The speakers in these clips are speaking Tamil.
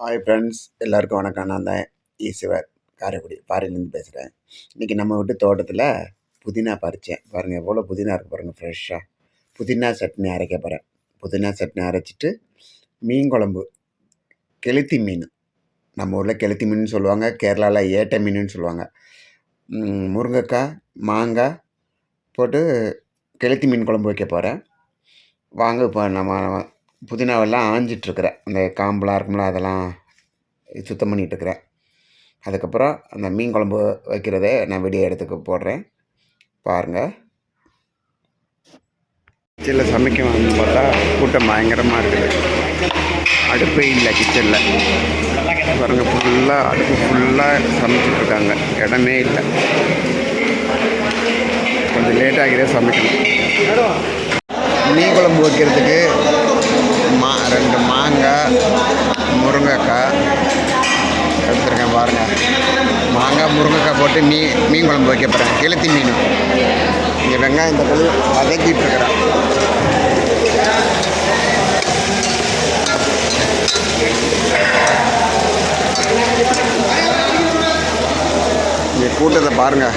ஹாய் ஃப்ரெண்ட்ஸ் எல்லாருக்கும் வணக்கம். நான் தான் ஈஸ்வர் காரைக்குடி பாறையிலேருந்து பேசுகிறேன் இன்றைக்கி நம்ம வீட்டு தோட்டத்தில் புதினா பறித்தேன் பாருங்கள் எவ்வளோ புதினா இருக்குது பாருங்கள் ஃப்ரெஷ்ஷாக புதினா சட்னி அரைக்க போகிறேன் புதினா சட்னி அரைச்சிட்டு மீன் குழம்பு கெளுத்தி மீன். நம்ம ஊரில் கெளுத்தி மீன் சொல்லுவாங்க கேரளாவில் ஏட்டை மீனுன்னு சொல்லுவாங்க. முருங்கைக்காய் மாங்காய் போட்டு கெளுத்தி மீன் குழம்பு வைக்க போகிறேன் வாங்க இப்போ நம்ம புதினாவெல்லாம் ஆஞ்சிட்ருக்கிறேன். அந்த காம்பெலாம் இருக்கும்ல அதெல்லாம் சுத்தம் பண்ணிகிட்ருக்கிறேன் அதுக்கப்புறம் அந்த மீன் குழம்பு வைக்கிறதே நான் வீடியோ எடுத்துக்க போடுறேன். பாருங்கள் கிச்சனில் சமைக்க வந்து பார்த்தா கூட்டம் பயங்கரமாக இருக்குது. அடுப்பே இல்லை கிச்சனில். பாருங்கள் ஃபுல்லாக அடுப்பு ஃபுல்லாக சமைச்சிட்ருக்காங்க. இடமே இல்லை. கொஞ்சம் லேட் சமைக்கணும். மீன் குழம்பு வைக்கிறதுக்கு முருங்கைக்காய் எடுத்துருக்கேன் பாருங்கள் மாங்காய் முருங்கைக்காய் போட்டு மீ மீன் குழம்பு வைக்க போகிறேன் கெளுத்தி மீன். இங்கே வெங்காயம் இந்த கல் வதக்கிட்டு இருக்கிறேன் இங்கே கூட்டத்தை பாருங்கள்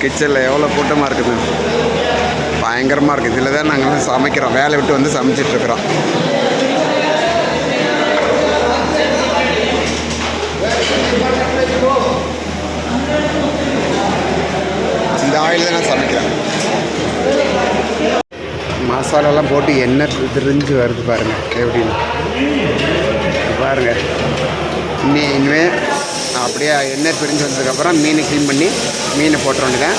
கிச்சனில் எவ்வளோ கூட்டமாக இருக்குது பயங்கரமாக இருக்குது இதில் தான் நாங்கள் வந்து சமைக்கிறோம். வேலை விட்டு வந்து சமைச்சிட்ருக்குறோம் இந்த ஆயில் தான் நான் சமைக்கிறேன். மசாலாலாம் போட்டு எண்ணெய் திரிஞ்சு வருது பாருங்கள் எப்படின்னு பாருங்கள் இனி இனிமேல் அப்படியே எண்ணெய் பிரிஞ்சு வந்ததுக்கப்புறம் மீனை க்ளீன் பண்ணி மீனை போட்ட வேண்டியதான்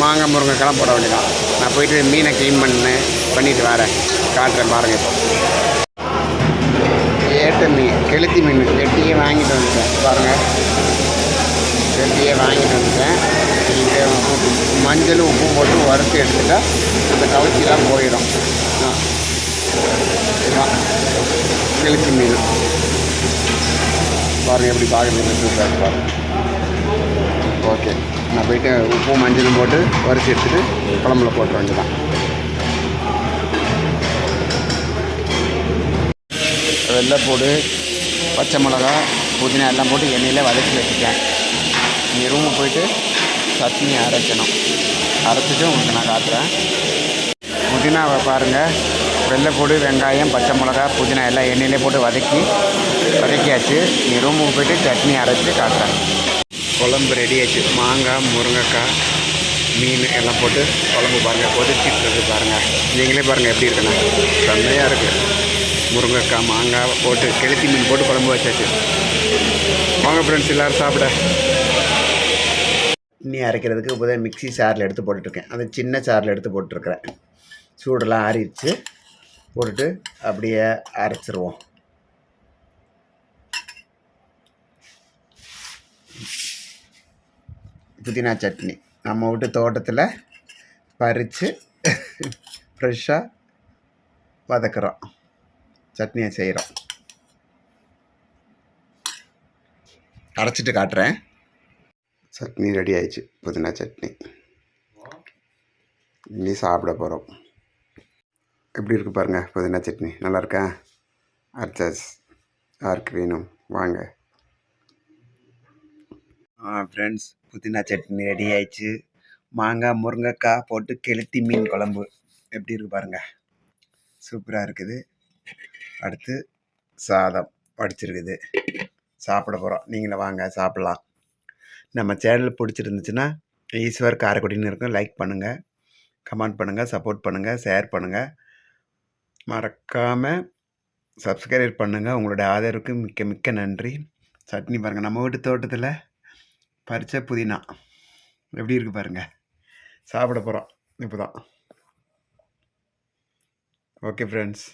மாங்காய் முருங்கைக்கெல்லாம் போட வேண்டியதான் நான் போயிட்டு மீனை க்ளீன் பண்ணேன் பண்ணிட்டு வரேன். காட்டுறேன் பாருங்கள் இப்போ. தண்ணி மீன் கெளுத்தி மீன் கெட்டியே வாங்கிட்டு வந்துட்டேன். பாருங்கள் கெட்டியே வாங்கிட்டு வந்துட்டேன். நீங்கள் உப்பு மஞ்சள் உப்பு போட்டு வறுத்து எடுத்துட்டால் அந்த கவுச்சிலாம் போயிடும். ஆ. கெளுத்தி மீன். பாருங்கள் எப்படி பார்க்குறது சூப்பராக பாருங்கள் ஓகே. நான் போயிட்டு உப்பும் மஞ்சளும் போட்டு வறுத்து எடுத்துகிட்டு குழம்புல போட்டு வேண்டியதான் வெள்ளைப்பூடு பச்சை மிளகா புதினா எல்லாம் போட்டு எண்ணெயில் வதக்கி வச்சுட்டேன். நீ ரூமுக்கு போயிட்டு சட்னி அரைக்கணும். அரைச்சிட்டு உங்களுக்கு நான் காட்டுறேன். புதினாவை பாருங்கள் வெள்ளைப்பூடு வெங்காயம் பச்சை மிளகா புதினா எல்லாம் எண்ணெயிலே போட்டு வதக்கி வதக்கியாச்சு. நீ ரூமுக்கு போயிட்டு சட்னி அரைச்சி காட்டுறேன். குழம்பு ரெடி ஆச்சு மாங்காய் முருங்கைக்காய் மீன் எல்லாம் போட்டு குழம்பு பாருங்கள் கொதிச்சிட்டு இருக்கு பாருங்கள் நீங்களே பாருங்கள் எப்படி இருக்குண்ணா செம்மையாக இருக்குது முருங்கைக்காய் மாங்காய் போட்டு கெளுத்தி மீன் போட்டு குழம்பு வச்சாச்சு. வாங்க ஃப்ரெண்ட்ஸ் எல்லோரும் சாப்பிட. இன்னி அரைக்கிறதுக்கு இப்போ தான் மிக்ஸி சாரில் எடுத்து போட்டுட்ருக்கேன். அந்த சின்ன சாரில் எடுத்து போட்டுருக்குறேன். சூடெல்லாம் ஆறிடுச்சு. போட்டுட்டு அப்படியே அரைச்சிருவோம். புதினா சட்னி. நம்ம வீட்டு தோட்டத்தில் பறித்து ஃப்ரெஷ்ஷாக வதக்குறோம். சட்னியை செய்கிறோம் அரைச்சிட்டு காட்டுறேன். சட்னி ரெடி ஆயிடுச்சு. புதினா சட்னி. இனி சாப்பிட போகிறோம் எப்படி இருக்குது பாருங்கள் புதினா சட்னி. நல்லா இருக்கா? அர்ச்சஸ் யாருக்கு வேணும். வாங்க. ஃப்ரெண்ட்ஸ் புதினா சட்னி ரெடி ஆயிடுச்சு. மாங்காய் முருங்கைக்காய் போட்டு கெளுத்தி மீன் குழம்பு. எப்படி இருக்கு பாருங்கள் சூப்பராக இருக்குது. அடுத்து சாதம் வடிச்சிருக்குது. சாப்பிட போகிறோம் நீங்களும் வாங்க சாப்பிட்லாம். நம்ம சேனல் பிடிச்சிருந்துச்சுன்னா ஈஸ்வர் காரைக்குடின்னு இருக்கும். லைக் பண்ணுங்கள் கமெண்ட் பண்ணுங்கள் சப்போர்ட் பண்ணுங்கள் ஷேர் பண்ணுங்கள் மறக்காமல் சப்ஸ்கிரைப் பண்ணுங்கள் உங்களுடைய ஆதரவுக்கு மிக்க மிக்க நன்றி. சட்னி பாருங்கள் நம்ம வீட்டு தோட்டத்தில் பறித்த புதினா. எப்படி இருக்குது பாருங்கள் சாப்பிட போகிறோம் இப்போ தான் ஓகே ஃப்ரெண்ட்ஸ்